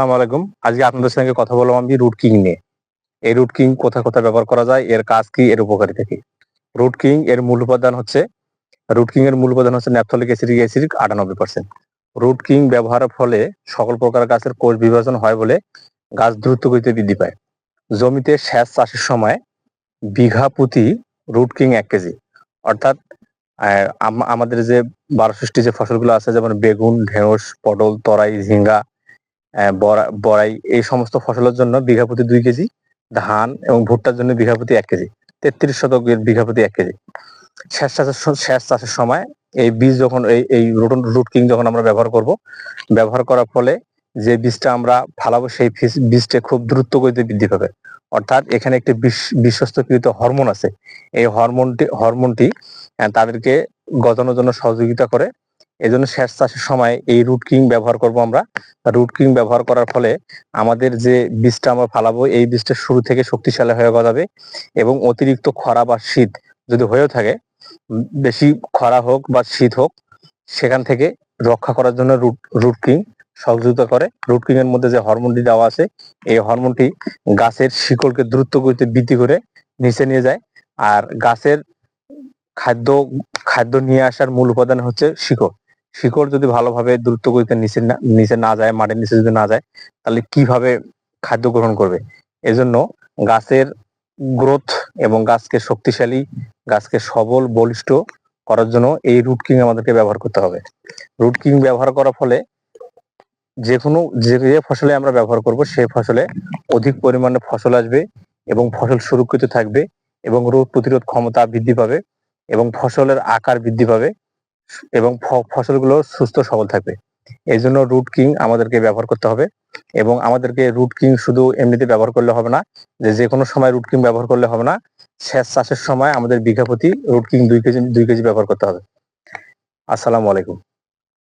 আসসালামু আলাইকুম। আজকে আপনাদের সঙ্গে কথা বললাম আমি রুট কিং নিয়ে। এই রুট কিং কোথায় কোথায় ব্যবহার করা যায়, এর কাজ কি, এর উপকারিতা কি? রুট কিং এর মূল উপাদান হচ্ছে রুট কিং এর মূল উপাদান হচ্ছে ন্যাপথলিক অ্যাসিডিক অ্যাসিড আটানব্বই পার্সেন্ট রুট কিং ব্যবহারের ফলে সকল প্রকার গাছের কোষ বিভাজন হয় বলে গাছ দ্রুত গতিতে বৃদ্ধি পায়। জমিতে সেচ চাষের সময় বিঘা প্রতি রুট কিং এক কেজি। অর্থাৎ আমাদের যে বারোষষ্টি যে ফসলগুলো আছে, যেমন বেগুন, ঢেঁড়স, পটল, তরাই, ঝিঙ্গা বড়াই এই সমস্ত ফসলের জন্য বিঘা প্রতি দুই কেজি, ধান এবং ভুট্টার জন্য বিঘা প্রতি এক কেজি, তেত্রিশ শতকের বিঘা প্রতি এক কেজি। সেচ চাষের সেচ চাষের সময় এই বীজ যখন এই এই রুট রুট কিং যখন আমরা ব্যবহার করব, ব্যবহার করার ফলে যে বীজটা আমরা ফালাবো সেই বীজটা খুব দ্রুত গতিতে বৃদ্ধি পাবে। অর্থাৎ এখানে একটি বিশ- বিশ্বস্তকৃত হরমোন আছে। এই হরমোনটি হরমোনটি তাদেরকে গজানোর জন্য সহযোগিতা করে এই জন্য শেষ চাষের সময় এই রুট কিং ব্যবহার করব আমরা। রুট কিং ব্যবহার করার ফলে আমাদের যে বীজটা আমরা ফালাবো, এই বীজটা শুরু থেকে শক্তিশালী হয়ে গজাবে এবং অতিরিক্ত খরা বা শীত যদি হয়েও থাকে, বেশি খরা হোক বা শীত হোক, সেখান থেকে রক্ষা করার জন্য রুট রুট কিং সহযোগিতা করে। রুট কিং এর মধ্যে যে হরমোনটি দেওয়া আছে, এই হরমোনটি গাছের শিকড়কে দ্রুত গতিতে বৃদ্ধি করে নিচে নিয়ে যায় আর গাছের খাদ্য খাদ্য নিয়ে আসার মূল উপাদান হচ্ছে শিকড়। শিকড় যদি ভালোভাবে দ্রুত গতিতে নিচে নিচে না যায়, মাটির নিচে যদি না যায়, তাহলে কীভাবে খাদ্য গ্রহণ করবে? এজন্য গাছের গ্রোথ এবং গাছকে শক্তিশালী, গাছকে সবল, বলিষ্ঠ করার জন্য এই রুট কিং আমাদেরকে ব্যবহার করতে হবে। রুট কিং ব্যবহার করার ফলে যে কোনো যে ফসলে আমরা ব্যবহার করব সেই ফসলে অধিক পরিমাণে ফসল আসবে এবং ফসল সুরক্ষিত থাকবে এবং রোগ প্রতিরোধ ক্ষমতা বৃদ্ধি পাবে এবং ফসলের আকার বৃদ্ধি পাবে। এবং ফসলগুলো সুস্থ সবল থাকবে। এই জন্য রুট কিং আমাদেরকে ব্যবহার করতে হবে এবং আমাদেরকে রুট কিং শুধু এমনিতে ব্যবহার করলে হবে না, যে যে কোনো সময় রুট কিং ব্যবহার করলে হবে না শেষ চাষের সময় আমাদের বিঘা প্রতি রুট কিং দুই কেজি দুই কেজি ব্যবহার করতে হবে। আসসালামু আলাইকুম।